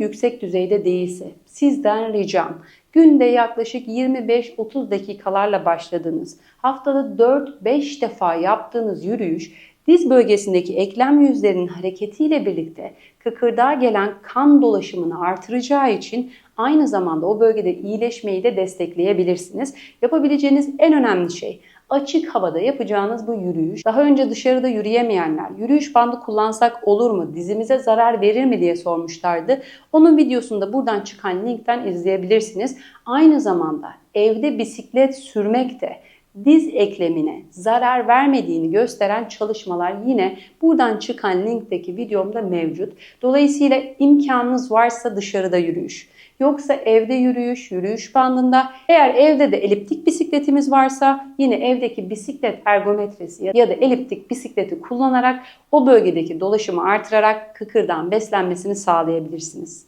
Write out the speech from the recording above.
yüksek düzeyde değilse sizden ricam günde yaklaşık 25-30 dakikalarla başladığınız, haftada 4-5 defa yaptığınız yürüyüş diz bölgesindeki eklem yüzlerinin hareketiyle birlikte kıkırdağa gelen kan dolaşımını artıracağı için aynı zamanda o bölgede iyileşmeyi de destekleyebilirsiniz. Yapabileceğiniz en önemli şey açık havada yapacağınız bu yürüyüş. Daha önce dışarıda yürüyemeyenler yürüyüş bandı kullansak olur mu, dizimize zarar verir mi diye sormuşlardı. Onun videosunu da buradan çıkan linkten izleyebilirsiniz. Aynı zamanda evde bisiklet sürmek de diz eklemine zarar vermediğini gösteren çalışmalar yine buradan çıkan linkteki videomda mevcut. Dolayısıyla imkanınız varsa dışarıda yürüyüş. Yoksa evde yürüyüş, yürüyüş bandında. Eğer evde de eliptik bisikletimiz varsa yine evdeki bisiklet ergometresi ya da eliptik bisikleti kullanarak o bölgedeki dolaşımı artırarak kıkırdan beslenmesini sağlayabilirsiniz.